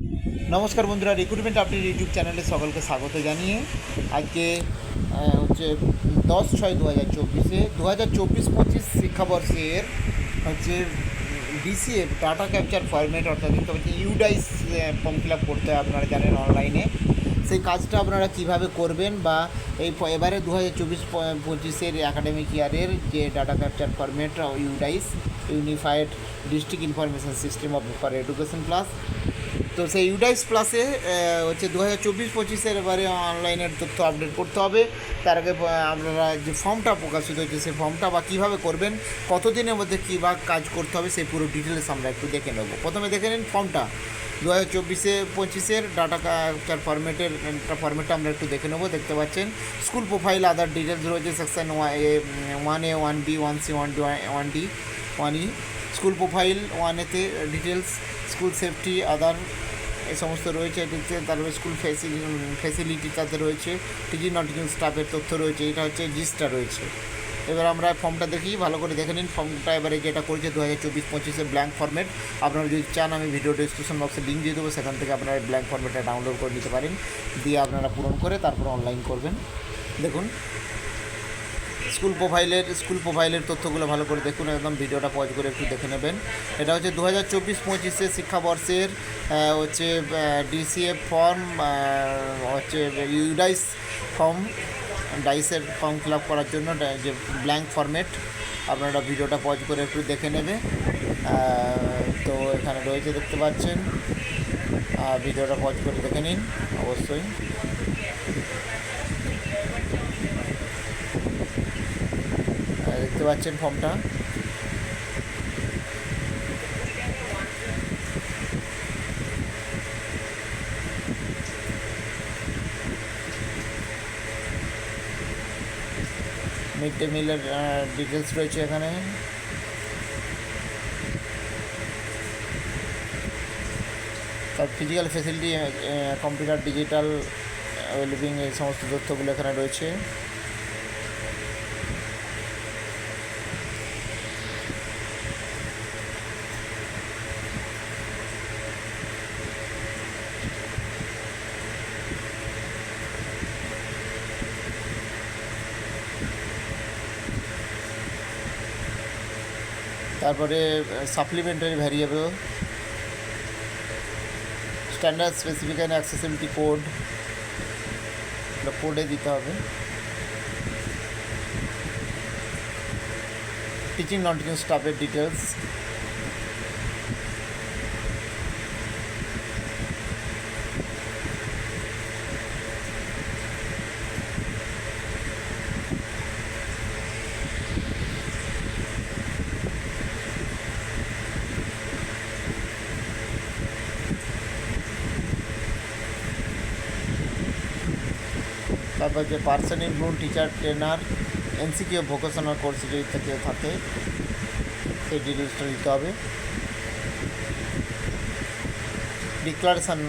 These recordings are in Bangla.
নমস্কার বন্ধুরা রিক্রুটমেন্ট আপডেট ইউটিউব চ্যানেলে সকলকে স্বাগত জানিয়ে আজকে হচ্ছে দশ ছয় দু হাজার চব্বিশে দু হাজার চব্বিশ পঁচিশ শিক্ষাবর্ষের হচ্ছে ডিসিএফ ডাটা ক্যাপচার ফরম্যাট অর্থাৎ পাচ্ছি ইউডাইস ফর্ম ফিল আপ করতে হয় আপনারা জানেন অনলাইনে সেই কাজটা আপনারা কীভাবে করবেন বা এই এবারে দু হাজার চব্বিশ পঁচিশের একাডেমিক ইয়ারের যে data capture format UDISE unified district information system of for education plus তো সেই ইউডাইস প্লাসে হচ্ছে দু হাজার চব্বিশ পঁচিশের এবারে অনলাইনের তথ্য আপডেট করতে হবে। তার আগে আপনারা যে ফর্মটা প্রকাশিত হয়েছে, সেই ফর্মটা বা কীভাবে করবেন, কতদিনের মধ্যে কী বা কাজ করতে হবে, সেই পুরো ডিটেলস আমরা একটু দেখে নেব। প্রথমে দেখে নিন ফর্মটা দু হাজার চব্বিশে পঁচিশের ডাটা ক্যাপচার ফরম্যাটের ফরম্যাটটা আমরা একটু দেখে নেব। দেখতে পাচ্ছেন স্কুল প্রোফাইল আদার ডিটেলস রয়েছে section one A one B one C one D one D one E school profile one এতে ডিটেলস স্কুল সেফটি আদার এই সমস্ত রয়েছে এটিতে তারপরে স্কুল ফেসিলিটি তাতে রয়েছে টিচিং নন টিচিং স্টাফের তথ্য রয়েছে, এটা হচ্ছে জিসটা রয়েছে। এবার আমরা ফর্মটা দেখি, ভালো করে দেখে নিন ফর্মটা এবারে যেটা করেছে দু হাজার চব্বিশ পঁচিশে ব্ল্যাঙ্ক ফর্মেট আপনারা যদি চান, আমি ভিডিও ডিসক্রিপশন বক্সে লিঙ্ক দিয়ে দেবো, সেখান থেকে আপনারা ব্ল্যাঙ্ক ফর্মেটটা ডাউনলোড করে নিতে পারেন, দিয়ে আপনারা পূরণ করে তারপর অনলাইন করবেন। দেখুন স্কুল প্রোফাইলের স্কুল প্রোফাইলের তথ্যগুলো ভালো করে দেখুন, একদম ভিডিওটা পজ করে একটু দেখে নেবেন। এটা হচ্ছে দু হাজার চব্বিশ পঁচিশে শিক্ষাবর্ষের হচ্ছে ডিসিএফ ফর্ম হচ্ছে ইউডাইস ফর্ম ডাইসের ফর্ম ফিল আপ করার জন্য যে ব্ল্যাঙ্ক ফরম্যাট আপনারা ভিডিওটা পজ করে একটু দেখে নেবে। তো এখানে রয়েছে দেখতে পাচ্ছেন। ভিডিওটা পজ করে দেখে নিন, অবশ্যই। দেখতে পাচ্ছেন ফর্মটা। মিড ডে মিলের ডিটেলস রয়েছে এখানে। তার physical facility computer digital wellbeing এই সমস্ত তথ্যগুলো এখানে রয়েছে। তারপরে supplementary variable standard specific and accessibility code কোডে দিতে হবে। টিচিং নন টিচিং স্টাফের ডিটেলস তারপর যে person loan teacher, trainer, NCQ vocational course যদি থেকে থাকে, সেই ডিটেলসটা দিতে হবে। Declaration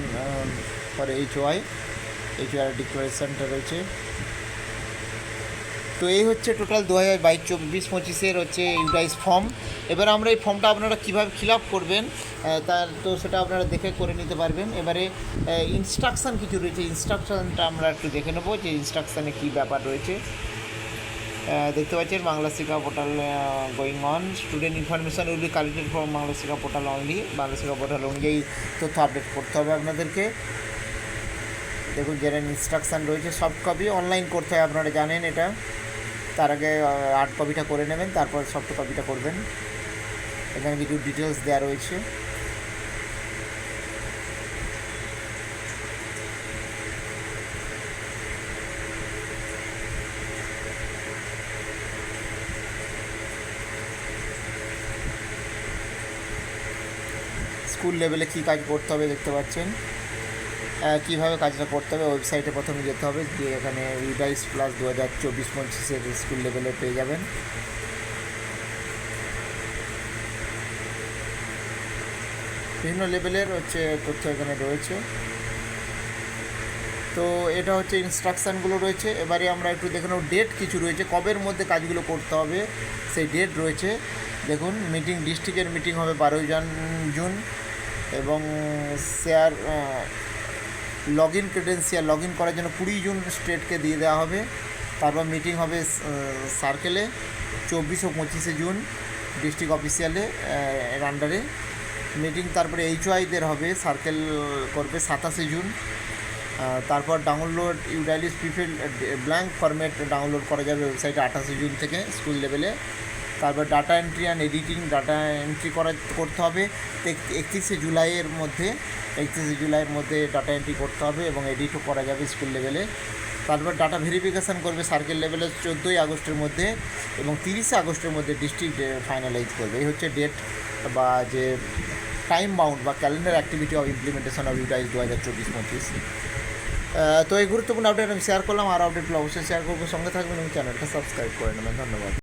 for H Y H Y ডিক্লারেশানটা রয়েছে। তো এই হচ্ছে টোটাল দু হাজার বাইশ চব্বিশ পঁচিশের হচ্ছে ইউটাইজ ফর্ম এবার আমরা এই ফর্মটা আপনারা কীভাবে ফিল আপ করবেন তার তো সেটা আপনারা দেখে করে নিতে পারবেন। এবারে ইনস্ট্রাকশান কিছু রয়েছে। ইনস্ট্রাকশানটা আমরা একটু দেখে নেব যে ইনস্ট্রাকশানে কী ব্যাপার রয়েছে। দেখতে পাচ্ছেন Bangla Shiksha portal going on student information will be collected from Bangla Shiksha portal only Bangla Shiksha portal অনুযায়ী তথ্য আপডেট করতে হবে আপনাদেরকে। দেখুন যেটা ইনস্ট্রাকশান রয়েছে সফট কপি অনলাইন করতে হয়, আপনারা জানেন এটা। তার আগে আর্ট কপিটা করে নেবেন, তারপর সফট কপিটা করবেন। এখানে কিছু ডিটেলস দেওয়া রয়েছে। স্কুল লেভেলে কী কাজ করতে হবে দেখতে পাচ্ছেন। কীভাবে কাজটা করতে হবে ওয়েবসাইটে প্রথমে যেতে হবে গিয়ে এখানে ইউডাইস প্লাস দু হাজার চব্বিশ পঁচিশের স্কুল লেভেলে পেয়ে যাবেন। বিভিন্ন লেভেলের হচ্ছে তথ্য এখানে রয়েছে। তো এটা হচ্ছে ইনস্ট্রাকশানগুলো রয়েছে। এবারে আমরা একটু দেখে নেব ডেট কিছু রয়েছে, কবের মধ্যে কাজগুলো করতে হবে, সেই ডেট রয়েছে। দেখুন মিটিং ডিস্ট্রিক্টের মিটিং হবে বারোই জুন এবং share log in credential log in করার জন্য কুড়ি জুন স্টেটকে দিয়ে দেওয়া হবে। তারপর মিটিং হবে সার্কেলে, চব্বিশ ও পঁচিশে জুন, ডিস্ট্রিক্ট অফিসিয়ালে এর আন্ডারে মিটিং তারপরে এইচওয়াইদের হবে, সার্কেল করবে সাতাশে জুন। তারপর download UDISE prefill blank format download করা যাবে ওয়েবসাইটে আঠাশে জুন থেকে, স্কুল লেভেলে। তারপর data entry and editing data entry করা করতে হবে। একত্রিশে জুলাইয়ের মধ্যে, একত্রিশে জুলাইয়ের মধ্যে ডাটা এন্ট্রি করতে হবে এবং এডিটও করা যাবে স্কুল লেভেলে তারপর ডাটা ভেরিফিকেশান করবে সার্কেল লেভেলে চোদ্দোই আগস্টের মধ্যে এবং তিরিশে আগস্টের মধ্যে ডিস্ট্রিক্ট ফাইনালাইজ করবে। এই হচ্ছে ডেট বা যে টাইম বাউন্ড বা calendar activity of implementation of UDISE দু হাজার চব্বিশ পঁচিশ। তো এই গুরুত্বপূর্ণ আপডেট আমি শেয়ার করলাম। আর আপডেটগুলো অবশ্যই শেয়ার করব। সঙ্গে থাকবেন এবং চ্যানেলটা সাবস্ক্রাইব করে নেবেন। ধন্যবাদ।